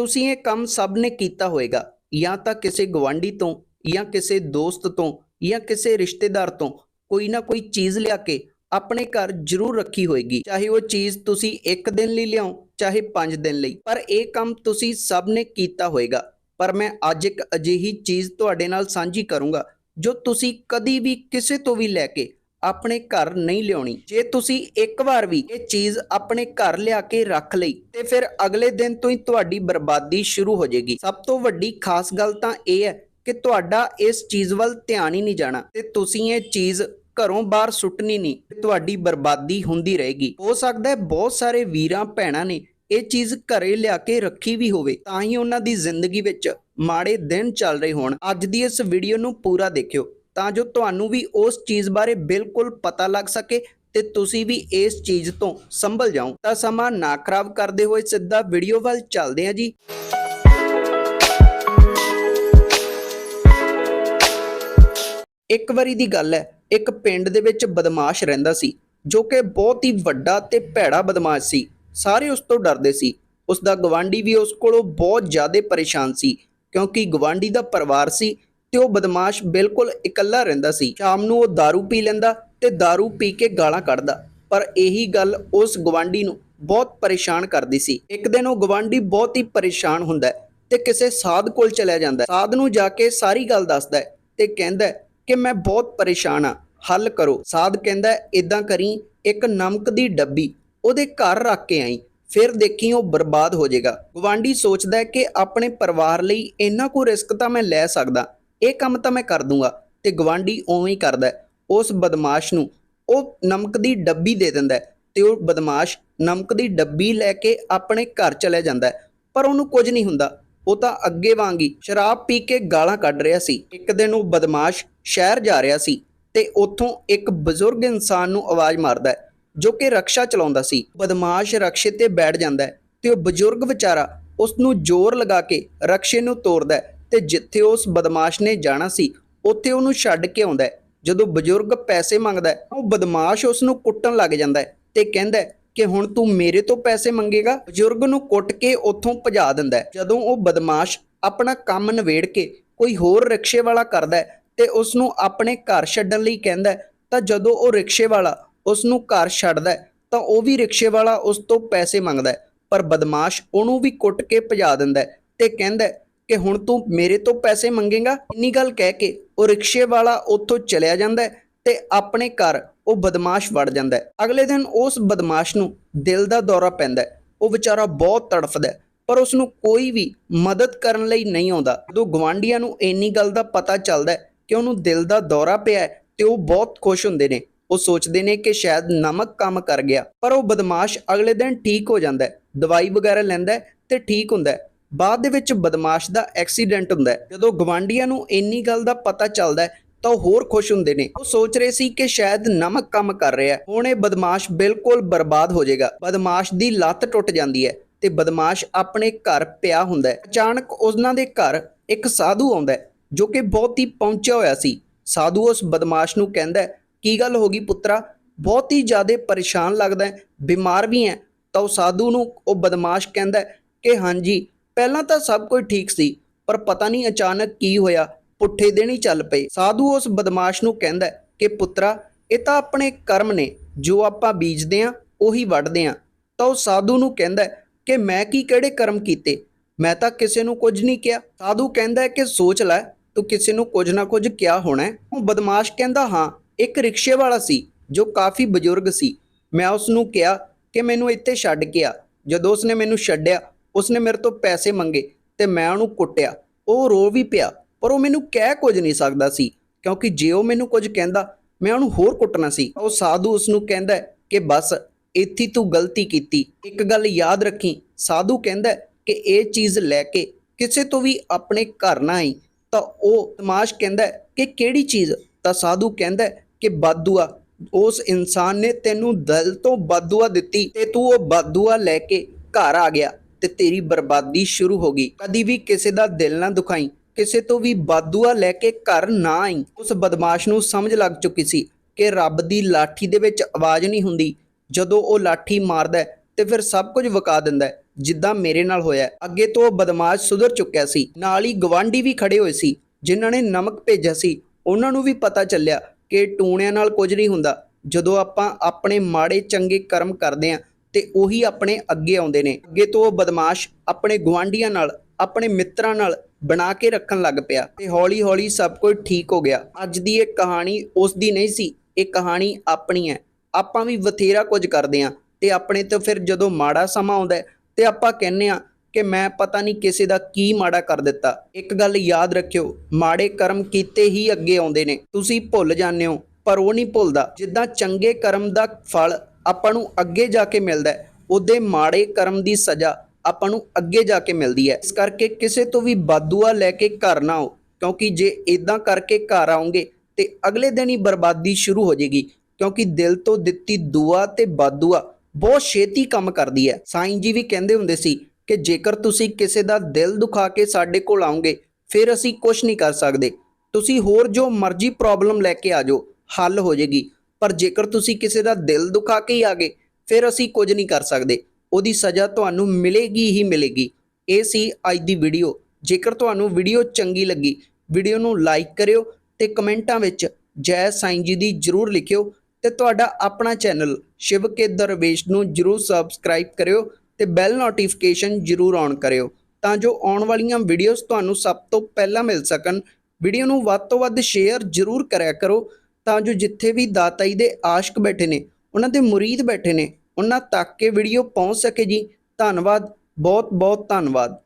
ਤੁਸੀਂ ਇਹ ਕੰਮ ਸਭ ਨੇ ਕੀਤਾ ਹੋਵੇਗਾ ਜਾਂ ਤਾਂ ਕਿਸੇ ਗਵਾਂਢੀ ਤੋਂ, ਜਾਂ ਕਿਸੇ ਦੋਸਤ ਤੋਂ, ਜਾਂ ਕਿਸੇ ਰਿਸ਼ਤੇਦਾਰ ਤੋਂ, ਕੋਈ ਨਾ ਕੋਈ ਚੀਜ਼ ਲਿਆ ਕੇ ਆਪਣੇ ਘਰ ਜ਼ਰੂਰ ਰੱਖੀ ਹੋਏਗੀ। ਚਾਹੇ ਉਹ ਚੀਜ਼ ਤੁਸੀਂ ਇੱਕ ਦਿਨ ਲਈ ਲਿਆਓ, ਚਾਹੇ 5 ਦਿਨ ਲਈ। ਪਰ ਇਹ ਕੰਮ ਤੁਸੀਂ ਸਭ ਨੇ ਕੀਤਾ ਹੋਵੇਗਾ ਪਰ ਮੈਂ ਅੱਜ ਇੱਕ ਅਜਿਹੀ ਚੀਜ਼ ਤੁਹਾਡੇ ਨਾਲ ਸਾਂਝੀ ਕਰੂੰਗਾ, ਜੋ ਤੁਸੀਂ ਕਦੀ ਵੀ ਕਿਸੇ ਤੋਂ ਵੀ ਲੈ ਕੇ ਆਪਣੇ ਘਰ ਨਹੀਂ ਲਿਆਉਣੀ। ਜੇ ਤੁਸੀਂ ਇੱਕ ਵਾਰ ਵੀ ਇਹ ਚੀਜ਼ ਆਪਣੇ ਘਰ ਲਿਆ ਕੇ ਰੱਖ ਲਈ, ਤੇ ਫਿਰ ਅਗਲੇ ਦਿਨ ਤੋਂ ਹੀ ਤੁਹਾਡੀ ਬਰਬਾਦੀ ਸ਼ੁਰੂ ਹੋ ਜਾਏਗੀ। ਸਭ ਤੋਂ ਵੱਡੀ ਖਾਸ ਗੱਲ ਤਾਂ ਇਹ ਹੈ ਕਿ ਤੁਹਾਡਾ ਇਸ ਚੀਜ਼ ਵੱਲ ਧਿਆਨ ਹੀ ਨਹੀਂ ਜਾਣਾ ਤੇ ਤੁਸੀਂ ਇਹ ਚੀਜ਼ ਘਰੋਂ ਬਾਹਰ ਸੁੱਟਣੀ ਨਹੀਂ, ਤੇ ਤੁਹਾਡੀ ਬਰਬਾਦੀ ਹੁੰਦੀ ਰਹੇਗੀ। ਹੋ ਸਕਦਾ ਹੈ ਬਹੁਤ ਸਾਰੇ ਵੀਰਾਂ ਭੈਣਾਂ ਨੇ ਇਹ ਚੀਜ਼ ਘਰੇ ਲਿਆ ਕੇ ਰੱਖੀ ਵੀ ਹੋਵੇ, ਤਾਂ ਹੀ ਉਹਨਾਂ ਦੀ ਜ਼ਿੰਦਗੀ ਵਿੱਚ ਮਾੜੇ ਦਿਨ ਚੱਲ ਰਹੇ ਹੋਣ। ਅੱਜ ਦੀ ਇਸ ਵੀਡੀਓ ਨੂੰ ਪੂਰਾ ਦੇਖਿਓ। ਤਾਂ ਜੋ ਤੁਹਾਨੂੰ ਵੀ ਉਸ ਚੀਜ਼ ਬਾਰੇ ਬਿਲਕੁਲ ਪਤਾ ਲੱਗ ਸਕੇ ਤੇ ਤੁਸੀਂ ਵੀ ਇਸ ਚੀਜ਼ ਤੋਂ ਸੰਭਲ ਜਾਓ। ਤਾਂ ਸਮਾਂ ਨਾ ਖਰਾਬ ਕਰਦੇ ਹੋਏ ਸਿੱਧਾ ਵੀਡੀਓ ਵੱਲ ਚੱਲਦੇ ਹਾਂ ਜੀ। ਇੱਕ ਵਾਰੀ ਦੀ ਗੱਲ ਹੈ, ਇੱਕ ਪਿੰਡ ਦੇ ਵਿੱਚ ਬਦਮਾਸ਼ ਰਹਿੰਦਾ ਸੀ, ਜੋ ਕਿ ਬਹੁਤ ਹੀ ਵੱਡਾ ਤੇ ਭੈੜਾ ਬਦਮਾਸ਼ ਸੀ। ਸਾਰੇ ਉਸ ਤੋਂ ਡਰਦੇ ਸੀ। ਉਸ ਦਾ ਗਵਾਂਢੀ ਵੀ ਉਸ ਕੋਲੋਂ ਬਹੁਤ ਜ਼ਿਆਦਾ ਪਰੇਸ਼ਾਨ ਸੀ, ਕਿਉਂਕਿ ਗਵਾਂਢੀ ਦਾ ਪਰਿਵਾਰ ਸੀ ਤੇ ਉਹ ਬਦਮਾਸ਼ ਬਿਲਕੁਲ ਇਕੱਲਾ ਰਹਿੰਦਾ ਸੀ ਸ਼ਾਮ ਨੂੰ ਉਹ दारू ਪੀ ਲੈਂਦਾ ਤੇ दारू ਪੀ ਕੇ ਗਾਲਾਂ ਕੱਢਦਾ ਪਰ ਇਹੀ ਗੱਲ ਉਸ ਗਵਾਂਢੀ ਨੂੰ ਬਹੁਤ ਪਰੇਸ਼ਾਨ ਕਰਦੀ ਸੀ ਇੱਕ ਦਿਨ ਉਹ ਗਵਾਂਢੀ ਬਹੁਤ ਹੀ ਪਰੇਸ਼ਾਨ ਹੁੰਦਾ ਹੈ ਤੇ ਕਿਸੇ ਸਾਧ ਕੋਲ ਚਲਿਆ ਜਾਂਦਾ ਹੈ ਸਾਧ ਨੂੰ ਜਾ ਕੇ ਸਾਰੀ ਗੱਲ ਦੱਸਦਾ ਹੈ ਤੇ ਕਹਿੰਦਾ ਹੈ ਕਿ ਮੈਂ ਬਹੁਤ ਪਰੇਸ਼ਾਨ ਆ ਹੱਲ ਕਰੋ ਸਾਧ ਕਹਿੰਦਾ ਇਦਾਂ ਕਰੀ ਇੱਕ ਨਮਕ ਦੀ ਡੱਬੀ ਉਹਦੇ ਘਰ ਰੱਖ ਕੇ ਆਈ ਫਿਰ ਦੇਖੀ ਉਹ ਬਰਬਾਦ ਹੋ ਜਾਏਗਾ ਗਵਾਂਢੀ ਸੋਚਦਾ ਹੈ ਕਿ ਆਪਣੇ ਪਰਿਵਾਰ ਲਈ ਇੰਨਾ ਕੋ ਰਿਸਕ ਤਾਂ ਮੈਂ ਲੈ ਸਕਦਾ ਇਹ ਕੰਮ ਤਾਂ ਮੈਂ ਕਰ ਦੂੰਗਾ ਤੇ ਗਵਾਂਢੀ ਉਵੇਂ ਹੀ ਕਰਦਾ ਉਸ ਬਦਮਾਸ਼ ਨੂੰ ਉਹ ਨਮਕ ਦੀ ਡੱਬੀ ਦੇ ਦਿੰਦਾ ਹੈ ਤੇ ਉਹ ਬਦਮਾਸ਼ ਨਮਕ ਦੀ ਡੱਬੀ ਲੈ ਕੇ ਆਪਣੇ ਘਰ ਚਲੇ ਜਾਂਦਾ ਪਰ ਉਹਨੂੰ ਕੁਝ ਨਹੀਂ ਹੁੰਦਾ। ਉਹ ਤਾਂ ਅੱਗੇ ਵਾਂਗ ਹੀ ਸ਼ਰਾਬ ਪੀ ਕੇ ਗਾਲਾਂ ਕੱਢ ਰਿਹਾ ਸੀ। ਇੱਕ ਦਿਨ ਉਹ ਬਦਮਾਸ਼ ਸ਼ਹਿਰ ਜਾ ਰਿਹਾ ਸੀ ਤੇ ਉੱਥੋਂ ਇੱਕ ਬਜ਼ੁਰਗ ਇਨਸਾਨ ਨੂੰ ਆਵਾਜ਼ ਮਾਰਦਾ ਜੋ ਕਿ ਰਕਸ਼ਾ ਚਲਾਉਂਦਾ ਸੀ। ਬਦਮਾਸ਼ ਰਕਸ਼ੇ ਤੇ ਬੈਠ ਜਾਂਦਾ ਹੈ ਤੇ ਉਹ ਬਜ਼ੁਰਗ ਵਿਚਾਰਾ ਉਸ ਨੂੰ ਜ਼ੋਰ ਲਗਾ ਕੇ ਰਕਸ਼ੇ ਨੂੰ ਤੋੜਦਾ ਤੇ ਜਿੱਥੇ ਉਸ ਬਦਮਾਸ਼ ਨੇ ਜਾਣਾ ਸੀ, ਉੱਥੇ ਉਹਨੂੰ ਛੱਡ ਕੇ ਆਉਂਦਾ ਹੈ। ਜਦੋਂ ਬਜ਼ੁਰਗ ਪੈਸੇ ਮੰਗਦਾ ਹੈ, ਉਹ ਬਦਮਾਸ਼ ਉਸ ਨੂੰ ਕੁੱਟਣ ਲੱਗ ਜਾਂਦਾ ਹੈ ਤੇ ਕਹਿੰਦਾ ਕਿ ਹੁਣ ਤੂੰ ਮੇਰੇ ਤੋਂ ਪੈਸੇ ਮੰਗੇਗਾ? ਬਜ਼ੁਰਗ ਨੂੰ ਕੁੱਟ ਕੇ ਉੱਥੋਂ ਭਜਾ ਦਿੰਦਾ ਜਦੋਂ ਉਹ ਬਦਮਾਸ਼ ਆਪਣਾ ਕੰਮ ਨਵੇੜ ਕੇ ਕੋਈ ਹੋਰ ਰਿਕਸ਼ੇ ਵਾਲਾ ਕਰਦਾ ਤੇ ਉਸ ਨੂੰ ਆਪਣੇ ਘਰ ਛੱਡਣ ਲਈ ਕਹਿੰਦਾ ਤਾਂ ਜਦੋਂ ਉਹ ਰਿਕਸ਼ੇ ਵਾਲਾ ਉਸ ਨੂੰ ਘਰ ਛੱਡਦਾ ਤਾਂ ਉਹ ਵੀ ਰਿਕਸ਼ੇ ਵਾਲਾ ਉਸ ਤੋਂ ਪੈਸੇ ਮੰਗਦਾ ਪਰ ਬਦਮਾਸ਼ ਉਹਨੂੰ ਵੀ ਕੁੱਟ ਕੇ ਭਜਾ ਦਿੰਦਾ ਤੇ ਕਹਿੰਦਾ ਕਿ ਹੁਣ ਤੂੰ ਮੇਰੇ ਤੋਂ ਪੈਸੇ ਮੰਗੇਗਾ? ਇੰਨੀ ਗੱਲ ਕਹਿ ਕੇ ਉਹ ਰਿਕਸ਼ੇ ਵਾਲਾ ਉੱਥੋਂ ਚਲਿਆ ਜਾਂਦਾ ਹੈ ਤੇ ਆਪਣੇ ਘਰ ਉਹ ਬਦਮਾਸ਼ ਵੜ ਜਾਂਦਾ ਹੈ। ਅਗਲੇ ਦਿਨ ਉਸ ਬਦਮਾਸ਼ ਨੂੰ ਦਿਲ ਦਾ ਦੌਰਾ ਪੈਂਦਾ ਹੈ। ਉਹ ਵਿਚਾਰਾ ਬਹੁਤ ਤੜਫਦਾ ਹੈ, ਪਰ ਉਸ ਨੂੰ ਕੋਈ ਵੀ ਮਦਦ ਕਰਨ ਲਈ ਨਹੀਂ ਆਉਂਦਾ। ਜਦੋਂ ਗਵਾਂਢੀਆਂ ਨੂੰ ਇੰਨੀ ਗੱਲ ਦਾ ਪਤਾ ਚੱਲਦਾ ਹੈ ਕਿ ਉਹਨੂੰ ਦਿਲ ਦਾ ਦੌਰਾ ਪਿਆ ਹੈ ਤੇ ਉਹ ਬਹੁਤ ਖੁਸ਼ ਹੁੰਦੇ ਨੇ। ਉਹ ਸੋਚਦੇ ਨੇ ਕਿ ਸ਼ਾਇਦ ਨਮਕ ਕੰਮ ਕਰ ਗਿਆ। ਪਰ ਉਹ ਬਦਮਾਸ਼ ਅਗਲੇ ਦਿਨ ਠੀਕ ਹੋ ਜਾਂਦਾ ਹੈ, ਦਵਾਈ ਵਗੈਰਾ ਲੈਂਦਾ ਹੈ ਤੇ ਠੀਕ ਹੁੰਦਾ ਹੈ। ਬਾਅਦ ਦੇ ਵਿੱਚ ਬਦਮਾਸ਼ ਦਾ ਐਕਸੀਡੈਂਟ ਹੁੰਦਾ ਹੈ। ਜਦੋਂ ਗਵਾਂਢੀਆਂ ਨੂੰ ਇੰਨੀ ਗੱਲ ਦਾ ਪਤਾ ਚੱਲਦਾ ਹੈ, ਤਾਂ ਉਹ ਹੋਰ ਖੁਸ਼ ਹੁੰਦੇ ਨੇ। ਉਹ ਸੋਚ ਰਹੇ ਸੀ ਕਿ ਸ਼ਾਇਦ ਨਮਕ ਕੰਮ ਕਰ ਰਿਹਾ ਹੈ। ਹੁਣ ਇਹ ਬਦਮਾਸ਼ ਬਿਲਕੁਲ ਬਰਬਾਦ ਹੋ ਜਾਏਗਾ। ਬਦਮਾਸ਼ ਦੀ ਲੱਤ ਟੁੱਟ ਜਾਂਦੀ ਹੈ ਤੇ ਬਦਮਾਸ਼ ਆਪਣੇ ਘਰ ਪਿਆ ਹੁੰਦਾ ਹੈ। ਅਚਾਨਕ ਉਹਨਾਂ ਦੇ ਘਰ ਇੱਕ ਸਾਧੂ ਆਉਂਦਾ ਹੈ, ਜੋ ਕਿ ਬਹੁਤ ਹੀ ਪਹੁੰਚਿਆ ਹੋਇਆ ਸੀ। ਸਾਧੂ ਉਸ ਬਦਮਾਸ਼ ਨੂੰ ਕਹਿੰਦਾ ਕੀ ਗੱਲ ਹੋ ਗਈ ਪੁੱਤਰਾ? ਬਹੁਤ ਹੀ ਜ਼ਿਆਦਾ ਪਰੇਸ਼ਾਨ ਲੱਗਦਾ ਹੈ, ਬਿਮਾਰ ਵੀ ਹੈ। ਤਾਂ ਉਹ ਸਾਧੂ ਨੂੰ ਉਹ ਬਦਮਾਸ਼ ਕਹਿੰਦਾ ਕਿ, ਹਾਂਜੀ ਪਹਿਲਾਂ ਤਾਂ ਸਭ ਕੁਝ ਠੀਕ ਸੀ, ਪਰ ਪਤਾ ਨਹੀਂ ਅਚਾਨਕ ਕੀ ਹੋਇਆ, ਪੁੱਠੇ ਦਿਨ ਚੱਲ ਪਏ। ਸਾਧੂ ਉਸ ਬਦਮਾਸ਼ ਨੂੰ ਕਹਿੰਦਾ ਕਿ, ਪੁੱਤਰਾ, ਇਹ ਤਾਂ ਆਪਣੇ ਕਰਮ ਨੇ, ਜੋ ਆਪਾਂ ਬੀਜਦੇ ਆਂ ਉਹੀ ਵੱਢਦੇ ਆਂ ਤਾਂ ਉਹ ਸਾਧੂ ਨੂੰ ਕਹਿੰਦਾ ਕਿ, ਮੈਂ ਕੀ ਕਿਹੜੇ ਕਰਮ ਕੀਤੇ? ਮੈਂ ਤਾਂ ਕਿਸੇ ਨੂੰ ਕੁਝ ਨਹੀਂ ਕਿਹਾ। ਸਾਧੂ ਕਹਿੰਦਾ ਕਿ, ਸੋਚ ਲੈ, ਤੂੰ ਕਿਸੇ ਨੂੰ ਕੁਝ ਨਾ ਕੁਝ ਕਿਹਾ ਹੋਣਾ ਉਹ ਬਦਮਾਸ਼ ਕਹਿੰਦਾ, ਹਾਂ, ਇੱਕ ਰਿਕਸ਼ੇ ਵਾਲਾ ਸੀ, ਜੋ ਕਾਫੀ ਬਜ਼ੁਰਗ ਸੀ। ਮੈਂ ਉਸ ਨੂੰ ਕਿਹਾ ਕਿ, ਮੈਨੂੰ ਇੱਥੇ ਛੱਡ ਕੇ ਆ। ਜਦੋਂ ਉਸਨੇ ਮੈਨੂੰ ਛੱਡਿਆ ਉਸਨੇ ਮੇਰੇ ਤੋਂ ਪੈਸੇ ਮੰਗੇ ਤੇ ਮੈਂ ਉਹਨੂੰ ਕੁੱਟਿਆ। ਉਹ ਰੋ ਵੀ ਪਿਆ, ਪਰ ਉਹ ਮੈਨੂੰ ਕਹਿ ਕੁਝ ਨਹੀਂ ਸਕਦਾ ਸੀ, ਕਿਉਂਕਿ ਜੇ ਉਹ ਮੈਨੂੰ ਕੁਝ ਕਹਿੰਦਾ, ਮੈਂ ਉਹਨੂੰ ਹੋਰ ਕੁੱਟਣਾ ਸੀ। ਉਹ ਸਾਧੂ ਉਸ ਨੂੰ ਕਹਿੰਦਾ ਕਿ ਬਸ, ਇੱਥੇ ਤੂੰ ਗਲਤੀ ਕੀਤੀ। ਇੱਕ ਗੱਲ ਯਾਦ ਰੱਖੀ, ਸਾਧੂ ਕਹਿੰਦਾ ਕਿ ਇਹ ਚੀਜ਼ ਲੈ ਕੇ ਕਿਸੇ ਤੋਂ ਵੀ ਆਪਣੇ ਘਰ ਨਾ ਆਈ। ਤਾਂ ਉਹ ਤਮਾਸ਼ ਕਹਿੰਦਾ ਕਿ ਕਿਹੜੀ ਚੀਜ਼? ਤਾਂ ਸਾਧੂ ਕਹਿੰਦਾ ਕਿ ਬਾਦੂਆ, ਉਸ ਇਨਸਾਨ ਨੇ ਤੈਨੂੰ ਦਿਲ ਤੋਂ ਬਾਦੂਆ ਦਿੱਤੀ ਤੇ ਤੂੰ ਉਹ ਬਾਦੂਆ ਲੈ ਕੇ ਘਰ ਆ ਗਿਆ। ਤੇ ਤੇਰੀ ਬਰਬਾਦੀ ਸ਼ੁਰੂ ਹੋ ਗਈ। ਕਦੀ ਵੀ ਕਿਸੇ ਦਾ ਦਿਲ ਨਾ ਦੁਖਾਈ, ਕਿਸੇ ਤੋਂ ਵੀ ਬਾਦੂਆ ਲੈ ਕੇ ਘਰ ਨਾ ਆਈ। ਉਸ ਬਦਮਾਸ਼ ਨੂੰ ਸਮਝ ਲੱਗ ਚੁੱਕੀ ਸੀ ਕਿ ਰੱਬ ਦੀ ਲਾਠੀ ਦੇ ਵਿੱਚ ਆਵਾਜ਼ ਨਹੀਂ ਹੁੰਦੀ। ਜਦੋਂ ਉਹ ਲਾਠੀ ਮਾਰਦਾ ਤੇ ਫਿਰ ਸਭ ਕੁਝ ਵਕਾ ਦਿੰਦਾ ਜਿੱਦਾਂ ਮੇਰੇ ਨਾਲ ਹੋਇਆ ਅੱਗੇ ਤੋਂ ਉਹ ਬਦਮਾਸ਼ ਸੁਧਰ ਚੁੱਕਿਆ ਸੀ। ਨਾਲ ਹੀ ਗਵਾਂਢੀ ਵੀ ਖੜੇ ਹੋਏ ਸੀ, ਜਿਨ੍ਹਾਂ ਨੇ ਨਮਕ ਭੇਜਿਆ ਸੀ। ਉਹਨਾਂ ਨੂੰ ਵੀ ਪਤਾ ਚੱਲਿਆ ਕਿ ਟੂਣਿਆਂ ਨਾਲ ਕੁਝ ਨਹੀਂ ਹੁੰਦਾ। ਜਦੋਂ ਆਪਾਂ ਆਪਣੇ ਮਾੜੇ ਚੰਗੇ ਕਰਮ ਕਰਦੇ ਆਂ ਤੇ ਉਹੀ ਆਪਣੇ ਅੱਗੇ ਆਉਂਦੇ ਨੇ। ਅੱਗੇ ਤੋਂ ਉਹ ਬਦਮਾਸ਼ ਆਪਣੇ ਗਵਾਂਢੀਆਂ ਨਾਲ, ਆਪਣੇ ਮਿੱਤਰਾਂ ਨਾਲ ਬਣਾ ਕੇ ਰੱਖਣ ਲੱਗ ਪਿਆ ਤੇ ਹੌਲੀ-ਹੌਲੀ ਸਭ ਕੁਝ ਠੀਕ ਹੋ ਗਿਆ। ਅੱਜ ਦੀ ਇਹ ਕਹਾਣੀ ਉਸ ਦੀ ਨਹੀਂ ਸੀ, ਇਹ ਕਹਾਣੀ ਆਪਣੀ ਹੈ। ਆਪਾਂ ਵੀ ਬਥੇਰਾ ਕੁਝ ਕਰਦੇ ਆਂ ਤੇ ਆਪਣੇ ਤੋਂ ਫਿਰ ਜਦੋਂ ਮਾੜਾ ਸਮਾਂ ਆਉਂਦਾ ਤੇ ਆਪਾਂ ਕਹਿੰਨੇ ਆ ਕਿ ਮੈਂ ਪਤਾ ਨਹੀਂ ਕਿਸੇ ਦਾ ਕੀ ਮਾੜਾ ਕਰ ਦਿੱਤਾ। ਇੱਕ ਗੱਲ ਯਾਦ ਰੱਖਿਓ, ਮਾੜੇ ਕਰਮ ਕੀਤੇ ਹੀ ਅੱਗੇ ਆਉਂਦੇ ਨੇ। ਤੁਸੀਂ ਭੁੱਲ ਜਾਂਦੇ ਹੋ, ਪਰ ਉਹ ਨਹੀਂ ਭੁੱਲਦਾ। ਜਿੱਦਾਂ ਚੰਗੇ ਕਰਮ ਦਾ ਫਲ ਆਪਾਂ ਨੂੰ ਅੱਗੇ ਜਾ ਕੇ ਮਿਲਦਾ ਹੈ। ਉਹਦੇ ਮਾੜੇ ਕਰਮ ਦੀ ਸਜ਼ਾ ਆਪਾਂ ਨੂੰ ਅੱਗੇ ਜਾ ਕੇ ਮਿਲਦੀ ਹੈ। ਇਸ ਕਰਕੇ ਕਿਸੇ ਤੋਂ ਵੀ ਬਾਦੂਆ ਲੈ ਕੇ ਘਰ ਨਾ ਆਓ, ਕਿਉਂਕਿ ਜੇ ਇਦਾਂ ਕਰਕੇ ਘਰ ਆਉਂਗੇ ਤੇ ਅਗਲੇ ਦਿਨ ਹੀ ਬਰਬਾਦੀ ਸ਼ੁਰੂ ਹੋ ਜਾਏਗੀ, ਕਿਉਂਕਿ ਦਿਲ ਤੋਂ ਦਿੱਤੀ ਦੁਆ ਤੇ ਬਾਦੂਆ ਬਹੁਤ ਛੇਤੀ ਕੰਮ ਕਰਦੀ ਹੈ। ਸਾਈਂ ਜੀ ਵੀ ਕਹਿੰਦੇ ਹੁੰਦੇ ਸੀ ਕਿ ਜੇਕਰ ਤੁਸੀਂ ਕਿਸੇ ਦਾ ਦਿਲ ਦੁਖਾ ਕੇ ਸਾਡੇ ਕੋਲ ਆਉਂਗੇ ਫਿਰ ਅਸੀਂ ਕੁਝ ਨਹੀਂ ਕਰ ਸਕਦੇ। ਤੁਸੀਂ ਹੋਰ ਜੋ ਮਰਜ਼ੀ ਪ੍ਰੋਬਲਮ ਲੈ ਕੇ ਆ ਜਾਓ, ਹੱਲ ਹੋ ਜਾਏਗੀ। ਪਰ ਜੇਕਰ ਤੁਸੀਂ ਕਿਸੇ ਦਾ ਦਿਲ ਦੁਖਾ ਕੇ ਹੀ ਗਏ, ਫਿਰ ਅਸੀਂ ਕੁਝ ਨਹੀਂ ਕਰ ਸਕਦੇ। ਉਹਦੀ ਸਜ਼ਾ ਤੁਹਾਨੂੰ ਮਿਲੇਗੀ ਹੀ ਮਿਲੇਗੀ। ਇਹ ਸੀ ਅੱਜ ਦੀ ਵੀਡੀਓ। ਜੇਕਰ ਤੁਹਾਨੂੰ ਵੀਡੀਓ ਚੰਗੀ ਲੱਗੀ, ਵੀਡੀਓ ਨੂੰ ਲਾਈਕ ਕਰਿਓ ਤੇ ਕਮੈਂਟਾਂ ਵਿੱਚ ਜੈ ਸਾਈਂ ਜੀ ਦੀ ਜਰੂਰ ਲਿਖਿਓ ਤੇ ਤੁਹਾਡਾ ਆਪਣਾ ਚੈਨਲ ਸ਼ਿਵ ਕੇ ਦਰਵੇਸ਼ ਨੂੰ ਜਰੂਰ ਸਬਸਕ੍ਰਾਈਬ ਕਰਿਓ ਤੇ ਬੈਲ ਨੋਟੀਫਿਕੇਸ਼ਨ ਜਰੂਰ ਔਨ ਕਰਿਓ ਤਾਂ ਜੋ ਆਉਣ ਵਾਲੀਆਂ ਵੀਡੀਓਜ਼ ਤੁਹਾਨੂੰ ਸਭ ਤੋਂ ਪਹਿਲਾਂ ਮਿਲ ਸਕਣ। ਵੀਡੀਓ ਨੂੰ ਵੱਧ ਤੋਂ ਵੱਧ ਸ਼ੇਅਰ ਜਰੂਰ ਕਰਿਆ ਕਰੋ ਤਾਂ ਜੋ ਜਿੱਥੇ ਵੀ ਦਾਤਾਈ ਦੇ ਆਸ਼ਕ ਬੈਠੇ ਨੇ, ਉਹਨਾਂ ਦੇ ਮੁਰੀਦ ਬੈਠੇ ਨੇ, ਉਹਨਾਂ ਤੱਕ ਇਹ ਵੀਡੀਓ ਪਹੁੰਚ ਸਕੇ ਜੀ। ਧੰਨਵਾਦ ਬਹੁਤ ਬਹੁਤ ਧੰਨਵਾਦ।